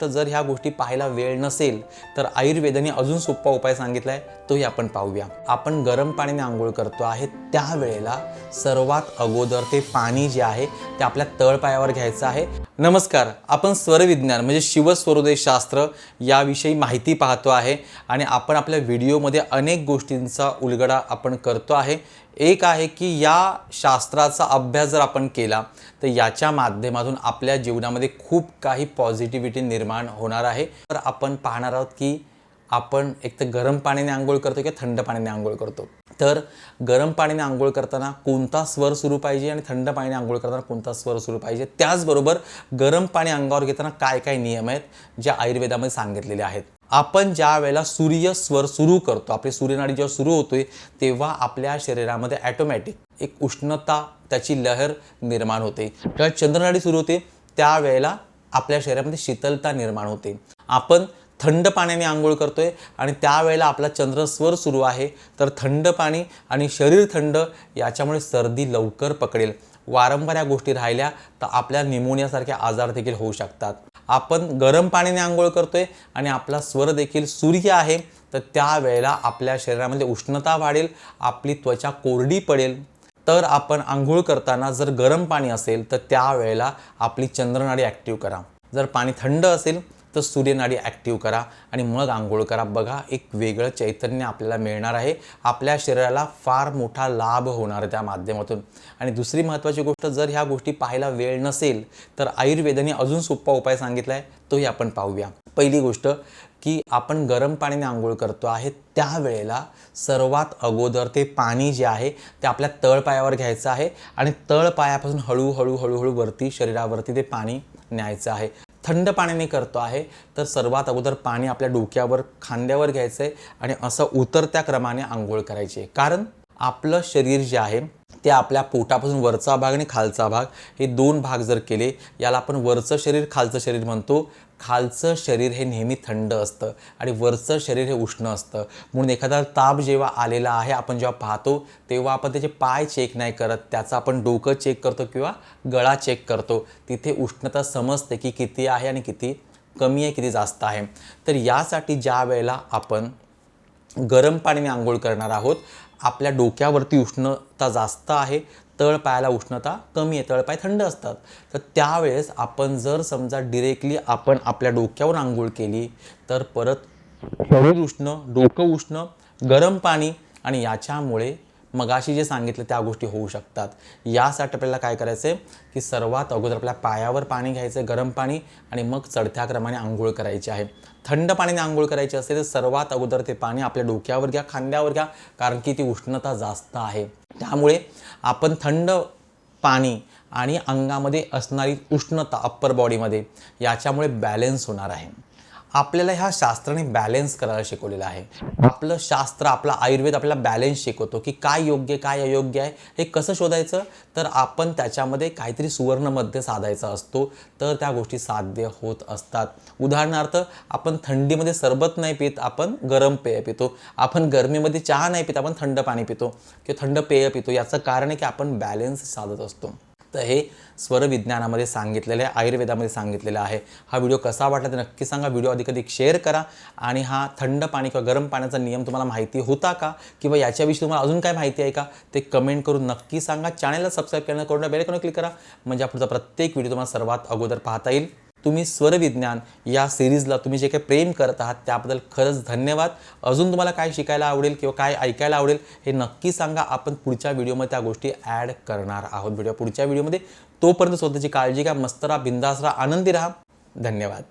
तर जर ह्या गोष्टी पाहायला वेळ नसेल तर आयुर्वेदाने अजून सोपा उपाय सांगितला आहे तोही आपण पाहूया. आपण गरम पाण्याने आंघोळ करतो आहे त्यावेळेला सर्वात अगोदर ते पाणी जे आहे ते आपल्या तळपायावर घ्यायचं आहे. नमस्कार आपण स्वरविज्ञान म्हणजे शिवस्वरोदय शास्त्र याविषयी माहिती पाहतो आहे आणि आपण आपल्या व्हिडिओमध्ये अनेक गोष्टींचा उलगडा आपण करतो आहे. एक आहे की या शास्त्राचा अभ्यास जर आपण केला तर याच्या माध्यमातून आपल्या जीवनामध्ये खूप काही पॉझिटिव्हिटी निर्माण होणार आहे. तर आपण पाहणार आहोत की आपण एक तर गरम पाण्याने आंघोळ करतो किंवा थंड पाण्याने आंघोळ करतो. तर गरम पाण्याने आंघोळ करताना कोणता स्वर सुरू पाहिजे आणि थंड पाण्याने आंघोळ करताना कोणता स्वर सुरू पाहिजे? त्याचबरोबर गरम पाणी अंगावर घेताना काय काय नियम आहेत जे आयुर्वेदामध्ये सांगितलेले आहेत? आपण ज्या वेळेला सूर्य स्वर सुरू करतो आपली सूर्यनाडी जेव्हा सुरू होतोय तेव्हा आपल्या शरीरामध्ये ॲटोमॅटिक एक उष्णता त्याची लहर निर्माण होते. जेव्हा चंद्रनाडी सुरू होते त्यावेळेला आपल्या शरीरामध्ये शीतलता निर्माण होते. आपण थंड पाण्याने आंघोळ करतोय आणि त्यावेळेला आपला चंद्रस्वर सुरू आहे तर थंड पाणी आणि शरीर थंड याच्यामुळे सर्दी लवकर पकडेल. वारंवार या गोष्टी राहिल्या तर आपल्या निमोनियासारखे आजार देखील होऊ शकतात. आपण गरम पाण्याने आंघोळ करतोय आणि आपला स्वर देखील सूर्य आहे तर त्यावेळेला आपल्या शरीरामध्ये उष्णता वाढेल आपली त्वचा कोरडी पडेल. तर आपण आंघोळ करताना जर गरम पाणी असेल तर त्यावेळेला आपली चंद्रनाडी ॲक्टिव्ह करा. जर पाणी थंड असेल तर सूर्यनाडी ॲक्टिव्ह करा आणि मग आंघोळ करा. बघा एक वेगळं चैतन्य आपल्याला मिळणार आहे. आपल्या शरीराला फार मोठा लाभ होणार त्या माध्यमातून. आणि दुसरी महत्त्वाची गोष्ट जर ह्या गोष्टी पाहायला वेळ नसेल तर आयुर्वेदाने अजून सोपा उपाय सांगितला आहे तोही आपण पाहूया. पहिली गोष्ट की आपण गरम पाण्याने आंघोळ करतो आहे त्यावेळेला सर्वात अगोदर ते पाणी जे आहे ते आपल्या तळपायावर घ्यायचं आहे आणि तळपायापासून हळूहळू हळूहळू वरती शरीरावरती ते पाणी न्यायचं आहे. थंड पाण्याने करतो आहे तर सर्वात अगोदर पाणी आपल्या डोक्यावर खांद्यावर घ्यायचं आहे आणि असं उतरत्या क्रमाने आंघोळ करायची आहे. कारण आपलं शरीर जे आहे ते आपल्या पोटापासून वरचा भाग आणि खालचा भाग हे दोन भाग जर केले याला आपण वरचं शरीर खालचं शरीर म्हणतो. खालचं शरीर हे नेहमी थंड असतं आणि वरचं शरीर हे उष्ण असतं. म्हणून एखादा ताप जेव्हा आलेला आहे आपण जेव्हा पाहतो तेव्हा आपण त्याचे पाय चेक नाही करत. त्याचं आपण डोकं चेक करतो किंवा गळा चेक करतो. तिथे उष्णता समजते की किती आहे आणि किती कमी आहे किती जास्त आहे. तर यासाठी ज्या वेळेला आपण गरम पाण्याने आंघोळ करणार आहोत आपल्या डोक्यावरती उष्णता जास्त आहे तळपायाला उष्णता कमी आहे तळपाय थंड असतात. तर त्यावेळेस आपण जर समजा डिरेक्टली आपण आपल्या डोक्यावर आंघोळ केली तर परत शरीर उष्ण डोकं उष्ण गरम पाणी आणि याच्यामुळे मगाशी जे सांगितलं त्या गोष्टी होऊ शकतात. यासाठी आपल्याला काय करायचं आहे की सर्वात अगोदर आपल्या पायावर पाणी घ्यायचं आहे गरम पाणी आणि मग चढत्या क्रमाने आंघोळ करायची आहे. थंड पाण्याने आंघोळ करायची असेल तर सर्वात अगोदर ते पाणी आपल्या डोक्यावर घ्या खांद्यावर घ्या कारण की ती उष्णता जास्त आहे. त्यामुळे आपण थंड पाणी आणि अंगामध्ये असणारी उष्णता अप्पर बॉडीमध्ये याच्यामुळे बॅलेन्स होणार आहे. आपल्याला ह्या शास्त्राने बॅलेन्स करायला शिकवलेलं आहे. आपलं शास्त्र आपला आयुर्वेद आपल्याला बॅलेन्स शिकवतो की काय योग्य काय अयोग्य आहे हे कसं शोधायचं? तर आपण त्याच्यामध्ये काहीतरी सुवर्णमध्ये साधायचा असतो. तर त्या गोष्टी साध्य होत असतात. उदाहरणार्थ आपण थंडीमध्ये सरबत नाही पित आपण गरम पेय पितो. आपण गरमीमध्ये चहा नाही पित आपण थंड पाणी पितो. किंवा थंड पेय पितो. याचं कारण आहे की आपण बॅलेन्स साधत असतो. तर हे स्वरविज्ञानामध्ये सांगितलेलं आहे आयुर्वेदामध्ये सांगितलेलं आहे. हा व्हिडिओ कसा वाटला ते नक्की सांगा. व्हिडिओ अधिक शेअर करा आणि हा थंड पाणी किंवा गरम पाण्याचा नियम तुम्हाला माहिती होता का? किंवा याच्याविषयी तुम्हाला अजून काय माहिती आहे का? ते कमेंट करून नक्की सांगा. चॅनलला सबस्क्राईब करणं करून बेलकॉन क्लिक करा. म्हणजे पुढचा प्रत्येक व्हिडिओ तुम्हाला सर्वात अगोदर पाहता येईल. तुम्ही स्वरविज्ञान या सिरीजला तुम्ही जे काही प्रेम करत आहात त्याबद्दल खरंच धन्यवाद. अजून तुम्हाला काय शिकायला आवडेल किंवा काय ऐकायला आवडेल हे नक्की सांगा. आपण पुढच्या व्हिडिओमध्ये त्या गोष्टी ॲड करणार आहोत व्हिडिओ पुढच्या व्हिडिओमध्ये तोपर्यंत स्वतःची काळजी घ्या मस्त राहा बिंदास राहा आनंदी राहा. धन्यवाद.